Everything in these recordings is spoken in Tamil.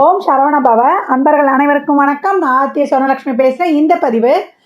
ஓம் சரவண பவ. அன்பர்கள் அனைவருக்கும் வணக்கம். நான் ஆத்திய சொர்ணலட்சுமி பேசுகிறேன் இந்த பதிவு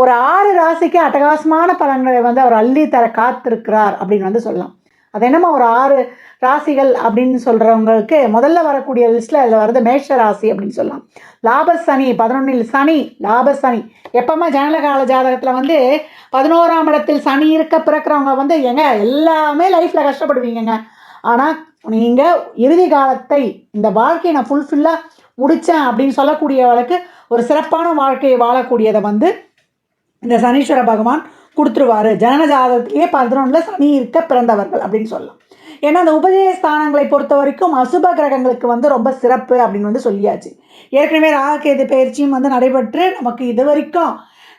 ஒரு ஆறு ராசிக்கு அட்டகாசமான பலன்களை வந்து அவர் அள்ளி தர காத்திருக்கிறார் அப்படின்னு வந்து சொல்லலாம். அது என்னமோ ஒரு ஆறு ராசிகள் அப்படின்னு சொல்கிறவங்களுக்கு முதல்ல வரக்கூடிய லிஸ்ட்டில் அதில் வருது மேஷ ராசி அப்படின்னு சொல்லலாம். லாபசனி பதினொன்றில் சனி லாபசனி ஜனல ஜனலகால ஜாதகத்தில் வந்து பதினோராம் இடத்தில் சனி இருக்க பிறக்கிறவங்க வந்து எங்க எல்லாமே லைஃப்பில் கஷ்டப்படுவீங்கங்க. ஆனால் நீங்கள் இறுதி காலத்தை இந்த வாழ்க்கையை நான் ஃபுல்ஃபில்லாக முடித்தேன் அப்படின்னு சொல்லக்கூடியவளுக்கு ஒரு சிறப்பான வாழ்க்கையை வாழக்கூடியதை வந்து இந்த சனீஸ்வர பகவான் கொடுத்துருவாரு. ஜனன ஜாதகத்திலேயே பதினொன்றில் சனி இருக்க பிறந்தவர்கள் அப்படின்னு சொல்லலாம். ஏன்னா அந்த உபதேச ஸ்தானங்களை பொறுத்த வரைக்கும் அசுப கிரகங்களுக்கு வந்து ரொம்ப சிறப்பு அப்படின்னு வந்து சொல்லியாச்சு. ஏற்கனவே ராககேது பயிற்சியும் வந்து நடைபெற்று நமக்கு இது வரைக்கும்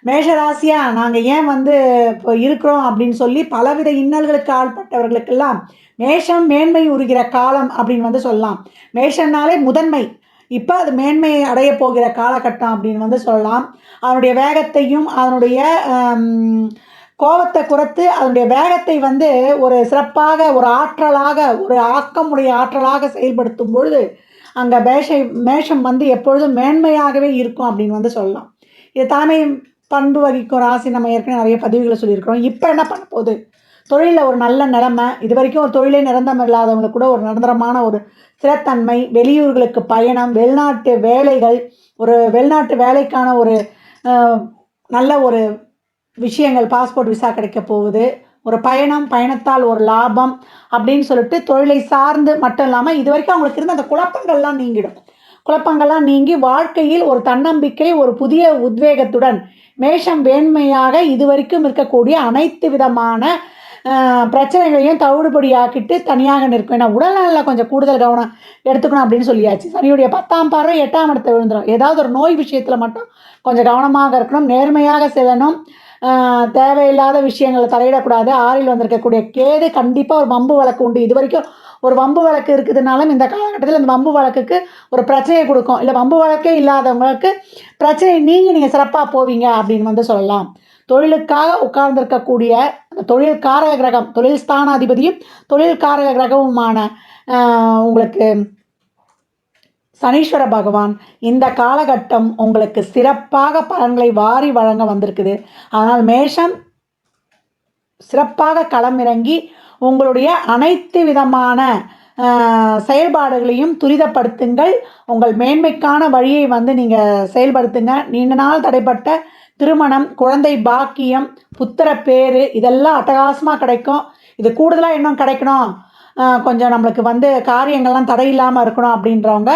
மேஷராசியா நாங்கள் ஏன் வந்து இப்போ இருக்கிறோம் அப்படின்னு சொல்லி பலவித இன்னல்களுக்கு ஆள்பட்டவர்களுக்கெல்லாம் மேஷம் மேன்மை உருகிற காலம் அப்படின்னு வந்து சொல்லலாம். மேஷம்னாலே முதன்மை. இப்போ அது மேன்மை அடைய போகிற காலகட்டம் அப்படின்னு வந்து சொல்லலாம். அதனுடைய வேகத்தையும் அதனுடைய கோபத்தை குறைத்து அதனுடைய வேகத்தை வந்து ஒரு சிறப்பாக ஒரு ஆற்றலாக ஒரு ஆக்கமுடைய ஆற்றலாக செயல்படுத்தும் பொழுது அங்கே மேஷை மேஷம் வந்து எப்பொழுதும் மேன்மையாகவே இருக்கும் அப்படின்னு வந்து சொல்லலாம். இது தலைமை பண்பு வகிக்கும் ராசி நம்ம ஏற்கனவே நிறைய பதிவுகளை சொல்லியிருக்கிறோம். இப்போ என்ன பண்ண போகுது? தொழிலில் ஒரு நல்ல நிலைமை இது வரைக்கும் ஒரு தொழிலே நிரந்தரம் இல்லாதவங்களுக்கு கூட ஒரு நிரந்தரமான ஒரு ஸ்திரத்தன்மை வெளியூர்களுக்கு பயணம் வெளிநாட்டு வேலைகள் ஒரு வெளிநாட்டு வேலைக்கான ஒரு நல்ல ஒரு விஷயங்கள் பாஸ்போர்ட் விசா கிடைக்க போகுது. ஒரு பயணம் பயணத்தால் ஒரு லாபம் அப்படின்னு சொல்லிட்டு தொழிலை சார்ந்து மட்டும் இல்லாமல் இது வரைக்கும் அவங்களுக்கு இருந்த அந்த குழப்பங்கள்லாம் நீங்கிடும். குழப்பங்கள்லாம் நீங்கி வாழ்க்கையில் ஒரு தன்னம்பிக்கை ஒரு புதிய உத்வேகத்துடன் மேஷம் வேண்மையாக இதுவரைக்கும் இருக்கக்கூடிய அனைத்து விதமான பிரச்சனைகளையும் தவிடுபடியாக்கிட்டு தனியாக நிற்கும். ஏன்னா உடல்நலில் கொஞ்சம் கூடுதல் கவனம் எடுத்துக்கணும் அப்படின்னு சொல்லியாச்சு. சனியுடைய பத்தாம் பார்வை எட்டாம் இடத்தை விழுந்துடும் ஏதாவது ஒரு நோய் விஷயத்தில் மட்டும் கொஞ்சம் கவனமாக இருக்கணும். நேர்மையாக செல்லணும். தேவையில்லாத விஷயங்களை தலையிடக்கூடாது. ஆறில் வந்திருக்கக்கூடிய கேது கண்டிப்பாக ஒரு மம்பு வழக்கு உண்டு. இது வரைக்கும் ஒரு வம்பு வழக்கு இருக்குதுனாலும் இந்த காலகட்டத்தில் இந்த வம்பு வழக்குக்கு ஒரு பிரச்சனையை கொடுக்கும். இல்லை வம்பு வழக்கே இல்லாதவங்களுக்கு பிரச்சனை நீங்கள் நீங்கள் சிறப்பாக போவீங்க அப்படின்னு வந்து சொல்லலாம். தொழிலுக்காக உட்கார்ந்திருக்கக்கூடிய அந்த தொழில் காரக கிரகம் தொழில் ஸ்தானாதிபதியும் தொழில் காரக கிரகமுமான உங்களுக்கு சனீஸ்வர பகவான் இந்த காலகட்டம் உங்களுக்கு சிறப்பாக பலன்களை வாரி வழங்க வந்திருக்குது. ஆனால் மேஷம் சிறப்பாக களமிறங்கி உங்களுடைய அனைத்து விதமான செயல்பாடுகளையும் துரிதப்படுத்துங்கள். உங்கள் மேன்மைக்கான வழியை வந்து நீங்கள் செயல்படுத்துங்க. நீண்ட நாள் தடைப்பட்ட திருமணம் குழந்தை பாக்கியம் புத்திர பேர் இதெல்லாம் அட்டகாசமாக கிடைக்கும். இது கூடுதலாக இன்னும் கிடைக்கணும். கொஞ்சம் நம்மளுக்கு வந்து காரியங்கள்லாம் தடையில்லாமல் இருக்கணும் அப்படின்றவங்க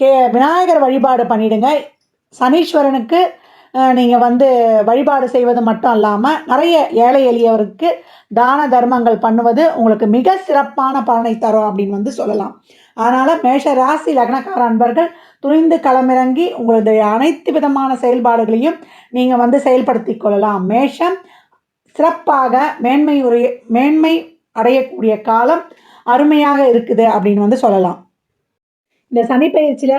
கே விநாயகர் வழிபாடு பண்ணிவிடுங்க சனீஸ்வரனுக்கு நீங்கள் வந்து வழிபாடு செய்வது மட்டும் இல்லாமல் நிறைய ஏழை எளியவருக்கு தான தர்மங்கள் பண்ணுவது உங்களுக்கு மிக சிறப்பான பலனை தரும் அப்படின்னு வந்து சொல்லலாம். அதனால் மேஷ ராசி லக்னக்கார அன்பர்கள் துணிந்து களமிறங்கி உங்களுடைய அனைத்து விதமான செயல்பாடுகளையும் நீங்கள் வந்து செயல்படுத்தி கொள்ளலாம். மேஷம் சிறப்பாக மேன்மை உரிய மேன்மை அடையக்கூடிய காலம் அருமையாக இருக்குது அப்படின்னு வந்து சொல்லலாம். இந்த சனி பயிற்சியில்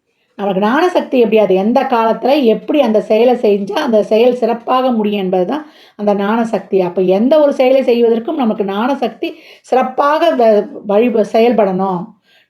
நமக்கு ஞானசக்தி எப்படி அது எந்த காலத்தில் எப்படி அந்த செயலை செஞ்சால் அந்த செயல் சிறப்பாக முடியும் என்பது தான் அந்த ஞானசக்தி. அப்போ எந்த ஒரு செயலை செய்வதற்கும் நமக்கு ஞானசக்தி சிறப்பாக வ- வழி செயல்படணும்.